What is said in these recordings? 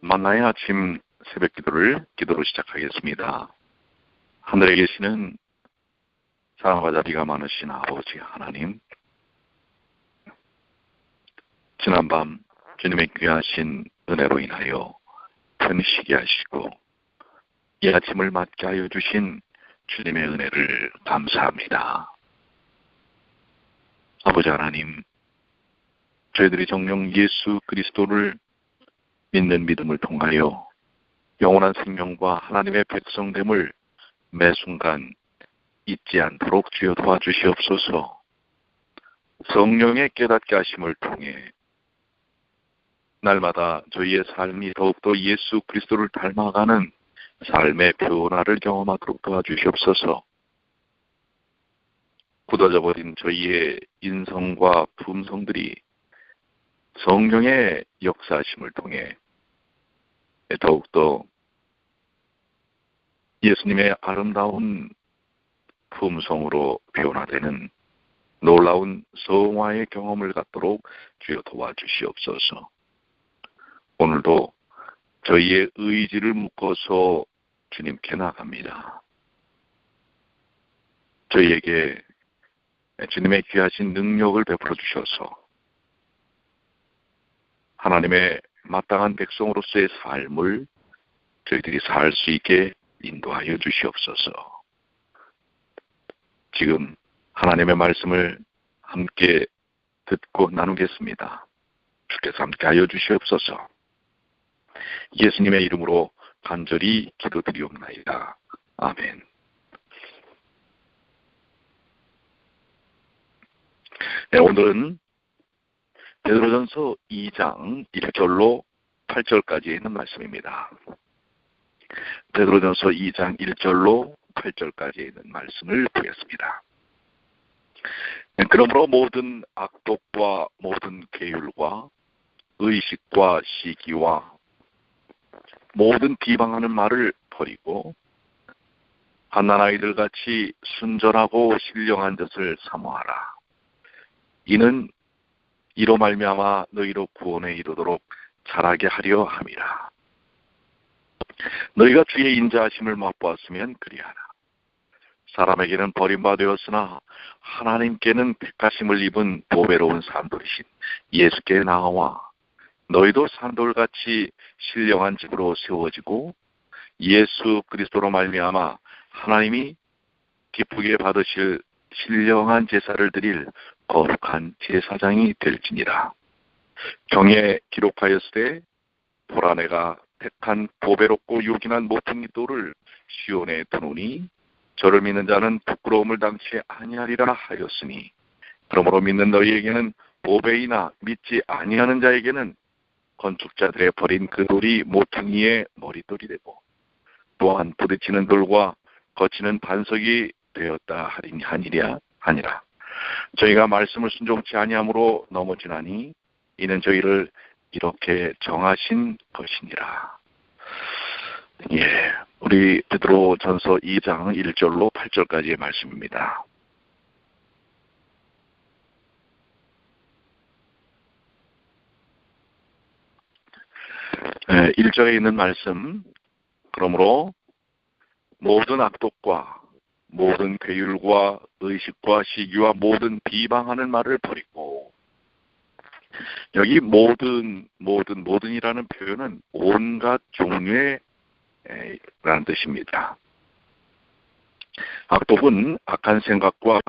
만나의 아침 새벽 기도를 기도로 시작하겠습니다. 하늘에 계시는 사랑과 자비가 많으신 아버지 하나님, 지난밤 주님의 귀하신 은혜로 인하여 편히쉬게 하시고 이 아침을 맞게 하여 주신 주님의 은혜를 감사합니다. 아버지 하나님, 저희들이 정령 예수 그리스도를 믿는 믿음을 통하여 영원한 생명과 하나님의 백성됨을 매 순간 잊지 않도록 주여 도와주시옵소서. 성령의 깨닫게 하심을 통해 날마다 저희의 삶이 더욱더 예수 그리스도를 닮아가는 삶의 변화를 경험하도록 도와주시옵소서. 굳어져 버린 저희의 인성과 품성들이 성령의 역사하심을 통해 더욱더 예수님의 아름다운 품성으로 변화되는 놀라운 성화의 경험을 갖도록 주여 도와주시옵소서. 오늘도 저희의 의지를 묶어서 주님께 나갑니다. 저희에게 주님의 귀하신 능력을 베풀어 주셔서 하나님의 마땅한 백성으로서의 삶을 저희들이 살 수 있게 인도하여 주시옵소서. 지금 하나님의 말씀을 함께 듣고 나누겠습니다. 주께서 함께 하여 주시옵소서. 예수님의 이름으로 간절히 기도드리옵나이다. 아멘. 네, 오늘은 베드로전서 2장 1절로 8절까지 있는 말씀입니다. 베드로전서 2장 1절로 8절까지 있는 말씀을 보겠습니다. 네, 그러므로 모든 악독과 모든 계율과 의식과 시기와 모든 비방하는 말을 버리고 갓난아이들 같이 순전하고 신령한 것을 사모하라. 이는 이로 말미암아 너희로 구원에 이르도록 자라게 하려 함이라. 너희가 주의 인자하심을 맛보았으면 그리하라. 사람에게는 버림받았으나 하나님께는 택하심을 입은 보배로운 산돌이신 예수께 나와 너희도 산돌같이 신령한 집으로 세워지고 예수 그리스도로 말미암아 하나님이 기쁘게 받으실 신령한 제사를 드릴 거룩한 제사장이 될지니라. 경에 기록하였을 때 보라 내가 택한 보배롭고 요긴한 모퉁이 돌을 시온에 두노니 저를 믿는 자는 부끄러움을 당치 아니하리라 하였으니 그러므로 믿는 너희에게는 보배이나 믿지 아니하는 자에게는 건축자들의 버린 그 돌이 모퉁이의 머리돌이 되고 또한 부딪히는 돌과 거치는 반석이 되었다 하니랴 하니라. 저희가 말씀을 순종치 아니함으로 넘어지나니 이는 저희를 이렇게 정하신 것이니라. 예, 우리 베드로 전서 2장 1절로 8절까지의 말씀입니다. 1절에 있는 말씀, 그러므로 모든 악독과 모든 괴율과 의식과 시기와 모든 비방하는 말을 버리고 여기 모든 모든 모든이라는 표현은 온갖 종류의 라는 뜻입니다. 악독은 악한 생각과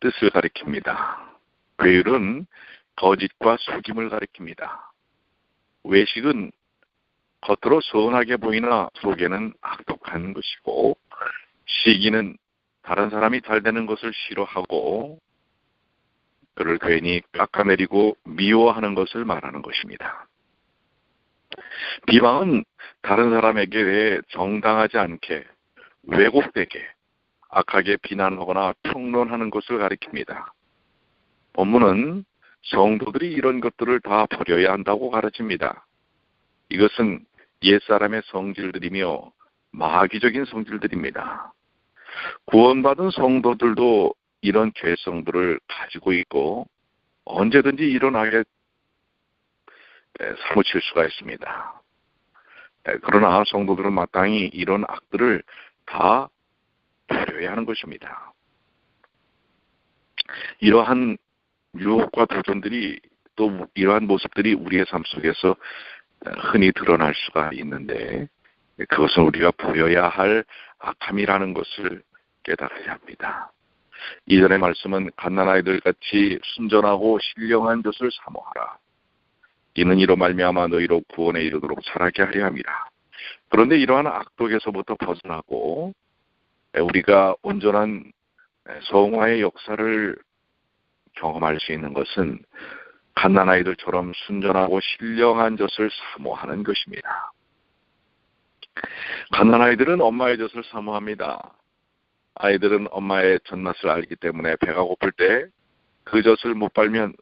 뜻을 가리킵니다. 괴율은 거짓과 속임을 가리킵니다. 외식은 겉으로 선하게 보이나 속에는 악독한 것이고 시기는 다른 사람이 잘 되는 것을 싫어하고 그를 괜히 깎아내리고 미워하는 것을 말하는 것입니다. 비방은 다른 사람에게 왜 정당하지 않게 왜곡되게 악하게 비난하거나 평론하는 것을 가리킵니다. 본문은 성도들이 이런 것들을 다 버려야 한다고 가르칩니다. 이것은 옛사람의 성질들이며 마귀적인 성질들입니다. 구원받은 성도들도 이런 죄성들을 가지고 있고 언제든지 일어나게 사무칠 수가 있습니다. 그러나 성도들은 마땅히 이런 악들을 다 배려해야 하는 것입니다. 이러한 유혹과 도전들이 또 이러한 모습들이 우리의 삶 속에서 흔히 드러날 수가 있는데 그것은 우리가 보여야 할 악함이라는 것을 깨달아야 합니다. 이전의 말씀은 갓난아이들 같이 순전하고 신령한 것을 사모하라. 이는 이로 말미암아 너희로 구원에 이르도록 자라게 하려 함이라. 그런데 이러한 악독에서부터 벗어나고 우리가 온전한 성화의 역사를 경험할 수 있는 것은 갓난아이들처럼 순전하고 신령한 젖을 사모하는 것입니다. 갓난아이들은 엄마의 젖을 사모합니다. 아이들은 엄마의 젖맛을 알기 때문에 배가 고플 때 그 젖을 못 빨면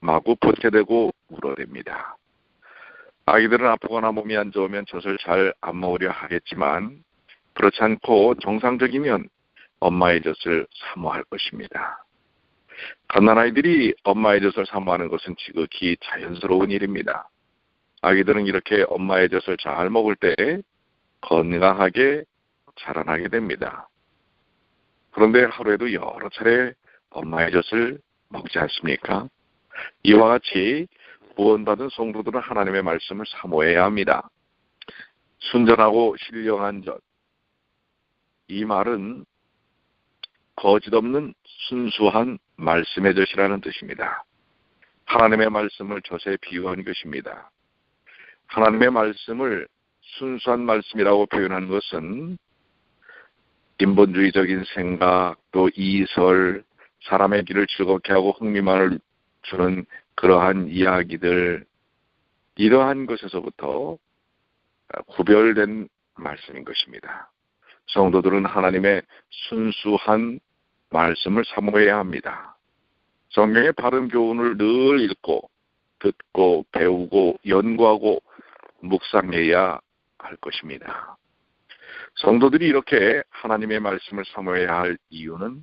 마구 포체되고 울어댑니다. 아이들은 아프거나 몸이 안 좋으면 젖을 잘 안 먹으려 하겠지만 그렇지 않고 정상적이면 엄마의 젖을 사모할 것입니다. 갓난아이들이 엄마의 젖을 사모하는 것은 지극히 자연스러운 일입니다. 아기들은 이렇게 엄마의 젖을 잘 먹을 때 건강하게 자라나게 됩니다. 그런데 하루에도 여러 차례 엄마의 젖을 먹지 않습니까? 이와 같이 구원받은 성도들은 하나님의 말씀을 사모해야 합니다. 순전하고 신령한 젖. 이 말은 거짓 없는 순수한 말씀의 젖이라는 뜻입니다. 하나님의 말씀을 젖에 비유한 것입니다. 하나님의 말씀을 순수한 말씀이라고 표현한 것은 인본주의적인 생각, 또 이설, 사람의 길을 즐겁게 하고 흥미만을 주는 그러한 이야기들, 이러한 것에서부터 구별된 말씀인 것입니다. 성도들은 하나님의 순수한 말씀을 사모해야 합니다. 성경의 바른 교훈을 늘 읽고 듣고 배우고 연구하고 묵상해야 할 것입니다. 성도들이 이렇게 하나님의 말씀을 사모해야 할 이유는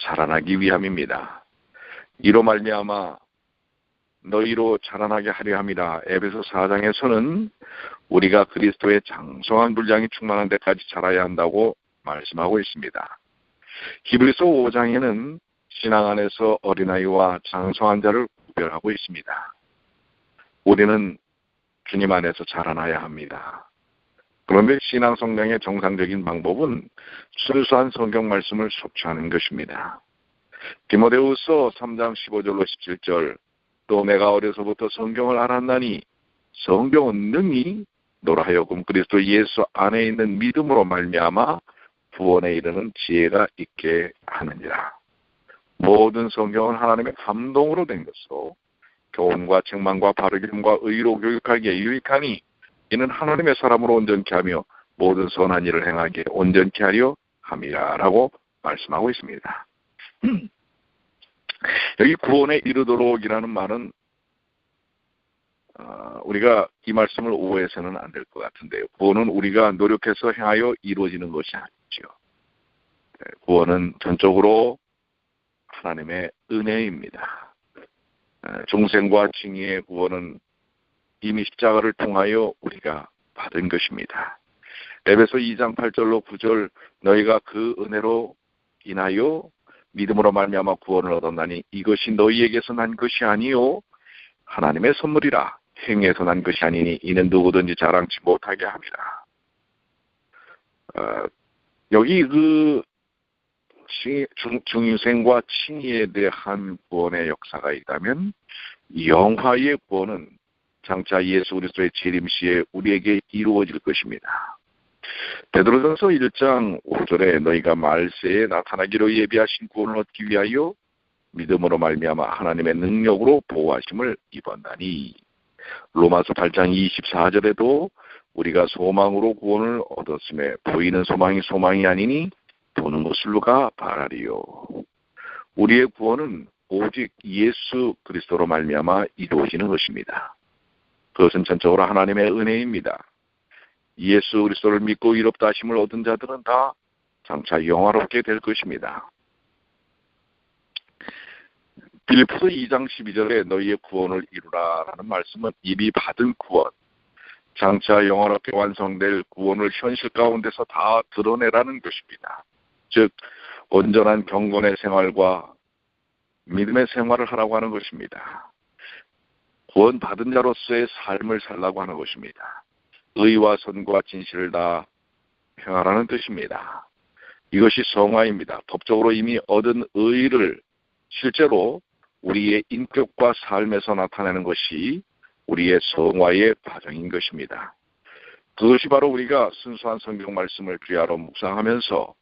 자라나기 위함입니다. 이로 말미암아 너희로 자라나게 하려 함이라 에베소 4장에서는 우리가 그리스도의 장성한 분량이 충만한 데까지 자라야 한다고 말씀하고 있습니다. 히브리서 5장에는 신앙 안에서 어린아이와 장성한 자를 구별하고 있습니다. 우리는 주님 안에서 자라나야 합니다. 그런데 신앙 성장의 정상적인 방법은 순수한 성경 말씀을 섭취하는 것입니다. 디모데우서 3장 15절로 17절 또 내가 어려서부터 성경을 알았나니 성경은 능히 너로 하여금 그리스도 예수 안에 있는 믿음으로 말미암아 구원에 이르는 지혜가 있게 하느니라. 모든 성경은 하나님의 감동으로 된 것으로 교훈과 책망과 바르게함과 의로 교육하기에 유익하니 이는 하나님의 사람으로 온전케 하며 모든 선한 일을 행하기에 온전케 하려 함이라라고 말씀하고 있습니다. 여기 구원에 이르도록이라는 말은 어, 우리가 이 말씀을 오해해서는 안 될 것 같은데요. 구원은 우리가 노력해서 행하여 이루어지는 것이 아니죠. 네, 구원은 전적으로 하나님의 은혜입니다. 중생과 칭의의 구원은 이미 십자가를 통하여 우리가 받은 것입니다. 에베소 2장 8절로 9절 너희가 그 은혜로 인하여 믿음으로 말미암아 구원을 얻었나니 이것이 너희에게서 난 것이 아니요 하나님의 선물이라 행에서 난 것이 아니니 이는 누구든지 자랑치 못하게 합니다. 어, 여기 그 중, 중생과 칭의에 대한 구원의 역사가 있다면 영화의 구원은 장차 예수 그리스도의 재림 시에 우리에게 이루어질 것입니다. 베드로전서 1장 5절에 너희가 말세에 나타나기로 예비하신 구원을 얻기 위하여 믿음으로 말미암아 하나님의 능력으로 보호하심을 입었나니 로마서 8장 24절에도 우리가 소망으로 구원을 얻었음에 보이는 소망이 소망이 아니니 보는 것을 누가 바라리요. 우리의 구원은 오직 예수 그리스도로 말미암아 이루어지는 것입니다. 그것은 전적으로 하나님의 은혜입니다. 예수 그리스도를 믿고 이롭다 하심을 얻은 자들은 다 장차 영화롭게 될 것입니다. 빌리포스 2장 12절에 너희의 구원을 이루라라는 말씀은 이미 받은 구원, 장차 영원하게 완성될 구원을 현실 가운데서 다 드러내라는 것입니다. 즉 온전한 경건의 생활과 믿음의 생활을 하라고 하는 것입니다. 구원 받은 자로서의 삶을 살라고 하는 것입니다. 의와 선과 진실을 다 행하라는 뜻입니다. 이것이 성화입니다. 법적으로 이미 얻은 의를 실제로 우리의 인격과 삶에서 나타내는 것이 우리의 성화의 과정인 것입니다. 그것이 바로 우리가 순수한 성경 말씀을 귀하로 묵상하면서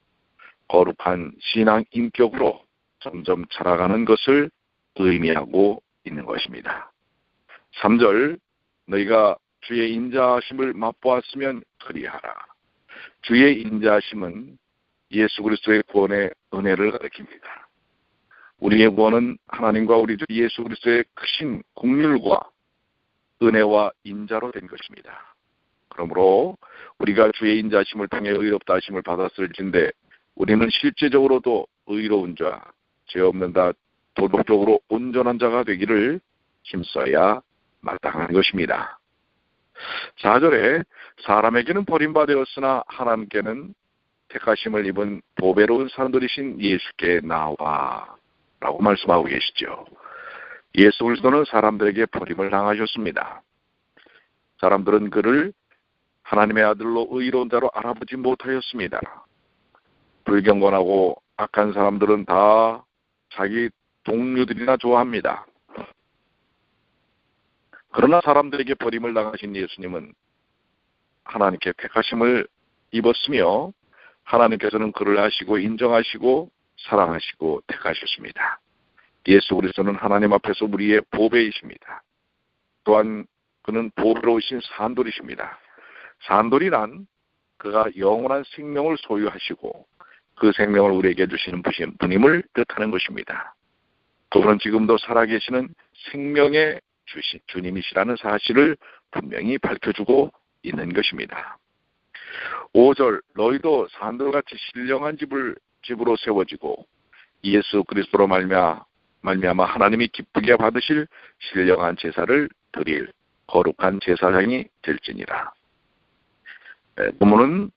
거룩한 신앙 인격으로 점점 자라가는 것을 의미하고 있는 것입니다. 3절 너희가 주의 인자하심을 맛보았으면 그리하라. 주의 인자하심은 예수 그리스도의 구원의 은혜를 가리킵니다. 우리의 구원은 하나님과 우리 주 예수 그리스도의 크신 국률과 은혜와 인자로 된 것입니다. 그러므로 우리가 주의 인자심을 통해 의롭다 하심을 받았을진데 우리는 실제적으로도 의로운 자, 죄 없는 자, 도덕적으로 온전한 자가 되기를 힘써야 마땅한 것입니다. 4절에 사람에게는 버림받았으나 하나님께는 택하심을 입은 보배로운 사람들이신 예수께 나와 라고 말씀하고 계시죠. 예수 그리스도는 사람들에게 버림을 당하셨습니다. 사람들은 그를 하나님의 아들로 의로운 자로 알아보지 못하였습니다. 불경건하고 악한 사람들은 다 자기 동료들이나 좋아합니다. 그러나 사람들에게 버림을 당하신 예수님은 하나님께 택하심을 입었으며 하나님께서는 그를 아시고 인정하시고 사랑하시고 택하셨습니다. 예수 그리스도는 하나님 앞에서 우리의 보배이십니다. 또한 그는 보배로우신 산돌이십니다. 산돌이란 그가 영원한 생명을 소유하시고 그 생명을 우리에게 주시는 분임을 뜻하는 것입니다. 그분은 지금도 살아계시는 생명의 주신 주님이시라는 사실을 분명히 밝혀주고 있는 것입니다. 5절 너희도 산돌같이 신령한 집을 집으로 세워지고 예수 그리스도로 말미암아 말미암아 하나님이 기쁘게 받으실 신령한 제사를 드릴 거룩한 제사장이 될지니라. 부모는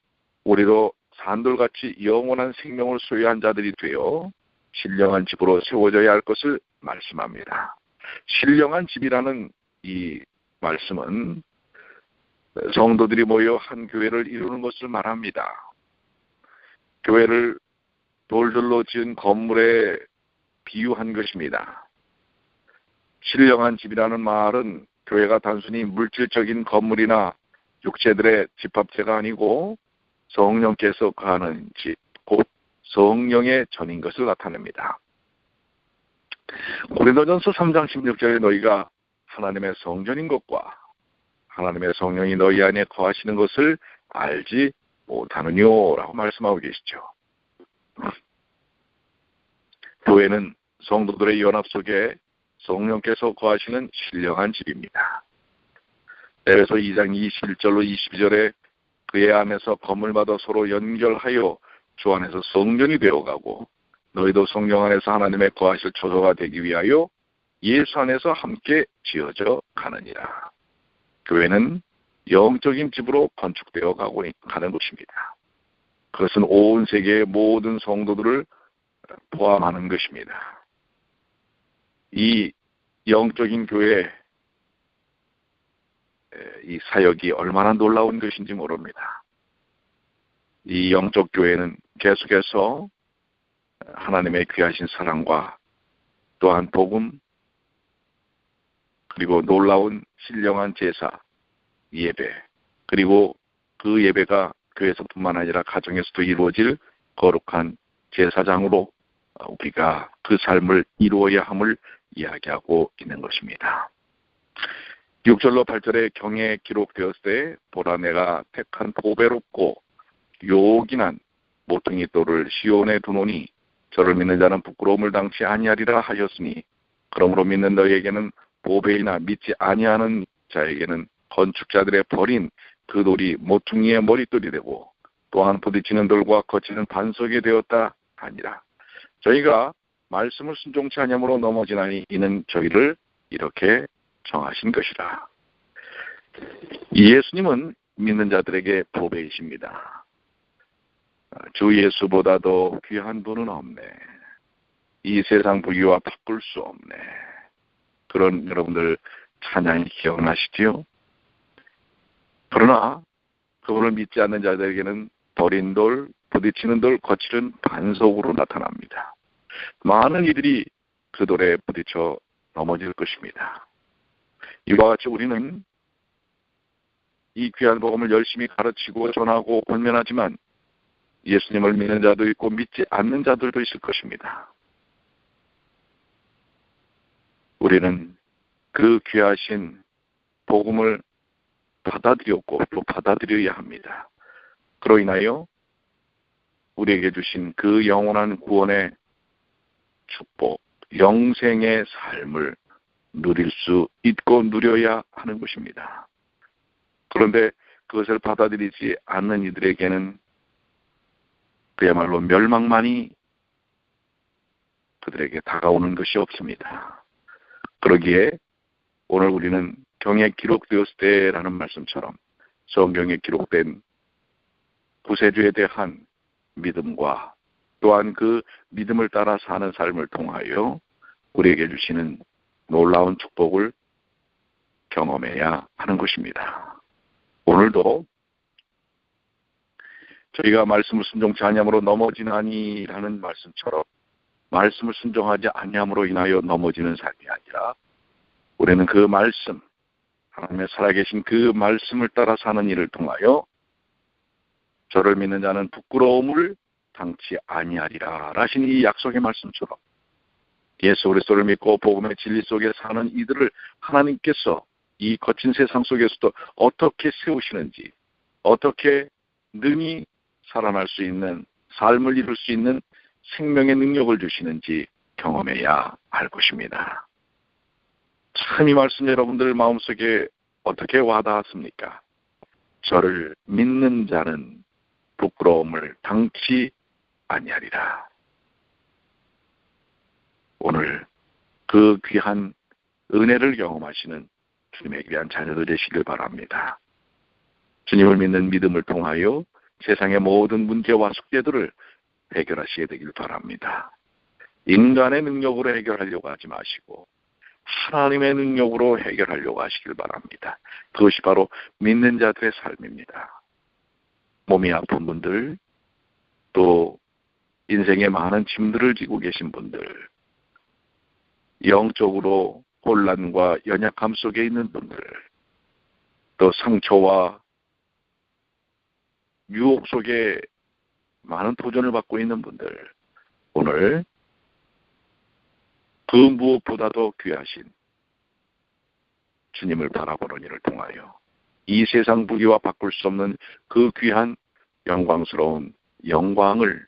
우리도 산돌같이 영원한 생명을 소유한 자들이 되어 신령한 집으로 세워져야 할 것을 말씀합니다. 신령한 집이라는 이 말씀은 성도들이 모여 한 교회를 이루는 것을 말합니다. 교회를 돌들로 지은 건물에 비유한 것입니다. 신령한 집이라는 말은 교회가 단순히 물질적인 건물이나 육체들의 집합체가 아니고 성령께서 가는 집, 곧 성령의 전인 것을 나타냅니다. 고린도전서 3장 16절에 너희가 하나님의 성전인 것과 하나님의 성령이 너희 안에 거하시는 것을 알지 못하느뇨라고 말씀하고 계시죠. 교회는 성도들의 연합 속에 성령께서 거하시는 신령한 집입니다. 에베소 2장 21절로 22절에 그의 안에서 건물마다 서로 연결하여 주 안에서 성전이 되어가고 너희도 성령 안에서 하나님의 거하실 초소가 되기 위하여 예수 안에서 함께 지어져 가느니라. 교회는 영적인 집으로 건축되어 가고 가는 것입니다. 그것은 온 세계의 모든 성도들을 포함하는 것입니다. 이 영적인 교회 이 사역이 얼마나 놀라운 것인지 모릅니다. 이 영적 교회는 계속해서 하나님의 귀하신 사랑과 또한 복음 그리고 놀라운 신령한 제사 예배 그리고 그 예배가 교회에서뿐만 아니라 가정에서도 이루어질 거룩한 제사장으로 우리가 그 삶을 이루어야 함을 이야기하고 있는 것입니다. 6절로 8절에 경에 기록되었을 때 보라 내가 택한 보배롭고 요긴한 모퉁이 돌을 시온에 두노니 저를 믿는 자는 부끄러움을 당치 아니하리라 하셨으니 그러므로 믿는 너희에게는 보배이나 믿지 아니하는 자에게는 건축자들의 버린 그 돌이 모퉁이의 머리돌이 되고 또한 부딪히는 돌과 거치는 반석이 되었다 아니라. 저희가 말씀을 순종치 아니함으로 넘어지나니 이는 저희를 이렇게 정하신 것이라. 예수님은 믿는 자들에게 보배이십니다. 주 예수보다도 귀한 분은 없네. 이 세상 부귀와 바꿀 수 없네. 그런 여러분들 찬양이 기억나시지요? 그러나 그분을 믿지 않는 자들에게는 버린 돌, 부딪히는 돌, 거칠은 반석으로 나타납니다. 많은 이들이 그 돌에 부딪혀 넘어질 것입니다. 이와 같이 우리는 이 귀한 복음을 열심히 가르치고 전하고 권면하지만 예수님을 믿는 자도 있고 믿지 않는 자들도 있을 것입니다. 우리는 그 귀하신 복음을 받아들였고 또 받아들여야 합니다. 그로 인하여 우리에게 주신 그 영원한 구원의 축복, 영생의 삶을 누릴 수 있고 누려야 하는 것입니다. 그런데 그것을 받아들이지 않는 이들에게는 그야말로 멸망만이 그들에게 다가오는 것이 없습니다. 그러기에 오늘 우리는 경에 기록되었을 때라는 말씀처럼 성경에 기록된 구세주에 대한 믿음과 또한 그 믿음을 따라 사는 삶을 통하여 우리에게 주시는 놀라운 축복을 경험해야 하는 것입니다. 오늘도 저희가 말씀을 순종치 아니함으로 넘어지나니라는 말씀처럼 말씀을 순종하지 아니함으로 인하여 넘어지는 삶이 아니라 우리는 그 말씀 하나님의 살아계신 그 말씀을 따라 사는 일을 통하여 저를 믿는 자는 부끄러움을 당치 아니하리라 라신 이 약속의 말씀처럼 예수 그리스도를 믿고 복음의 진리 속에 사는 이들을 하나님께서 이 거친 세상 속에서도 어떻게 세우시는지 어떻게 능히 살아날 수 있는 삶을 이룰 수 있는 생명의 능력을 주시는지 경험해야 할 것입니다. 참 이 말씀 여러분들 마음속에 어떻게 와닿았습니까? 저를 믿는 자는 부끄러움을 당치 아니하리라. 오늘 그 귀한 은혜를 경험하시는 주님의 귀한 자녀들 되시길 바랍니다. 주님을 믿는 믿음을 통하여 세상의 모든 문제와 숙제들을 해결하셔야 되길 바랍니다. 인간의 능력으로 해결하려고 하지 마시고 하나님의 능력으로 해결하려고 하시길 바랍니다. 그것이 바로 믿는 자들의 삶입니다. 몸이 아픈 분들, 또 인생에 많은 짐들을 지고 계신 분들, 영적으로 혼란과 연약함 속에 있는 분들, 또 상처와 유혹 속에 많은 도전을 받고 있는 분들, 오늘 그 무엇보다도 귀하신 주님을 바라보는 일을 통하여 이 세상 부귀와 바꿀 수 없는 그 귀한 영광스러운 영광을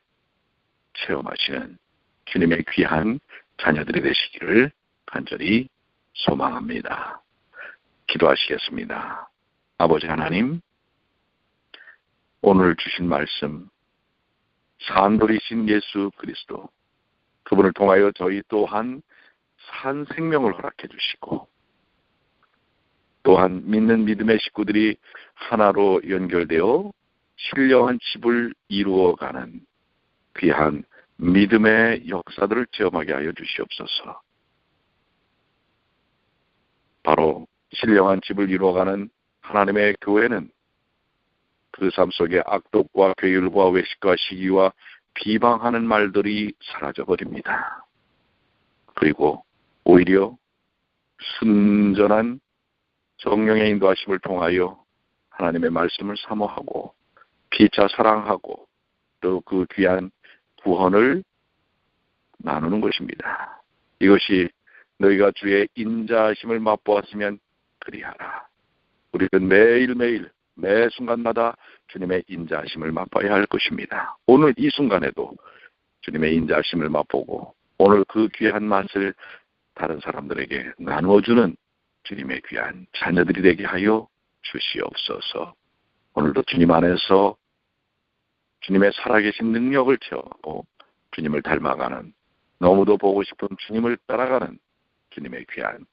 체험하시는 주님의 귀한 자녀들이 되시기를 간절히 소망합니다. 기도하시겠습니다. 아버지 하나님, 오늘 주신 말씀, 산돌이신 예수 그리스도, 그분을 통하여 저희 또한 산 생명을 허락해 주시고, 또한 믿는 믿음의 식구들이 하나로 연결되어 신령한 집을 이루어가는 귀한 믿음의 역사들을 체험하게 하여 주시옵소서. 바로 신령한 집을 이루어가는 하나님의 교회는 그 삶 속에 악독과 괴율과 외식과 시기와 비방하는 말들이 사라져 버립니다. 그리고 오히려 순전한 정령의 인도하심을 통하여 하나님의 말씀을 사모하고 피차 사랑하고 또 그 귀한 구원을 나누는 것입니다. 이것이 너희가 주의 인자하심을 맛보았으면 그리하라. 우리는 매일매일 매 순간마다 주님의 인자하심을 맛봐야 할 것입니다. 오늘 이 순간에도 주님의 인자하심을 맛보고 오늘 그 귀한 맛을 다른 사람들에게 나누어주는 주님의 귀한 자녀들이 되게 하여 주시옵소서. 오늘도 주님 안에서 주님의 살아계신 능력을 체험하고 주님을 닮아가는 너무도 보고 싶은 주님을 따라가는 주님의 귀한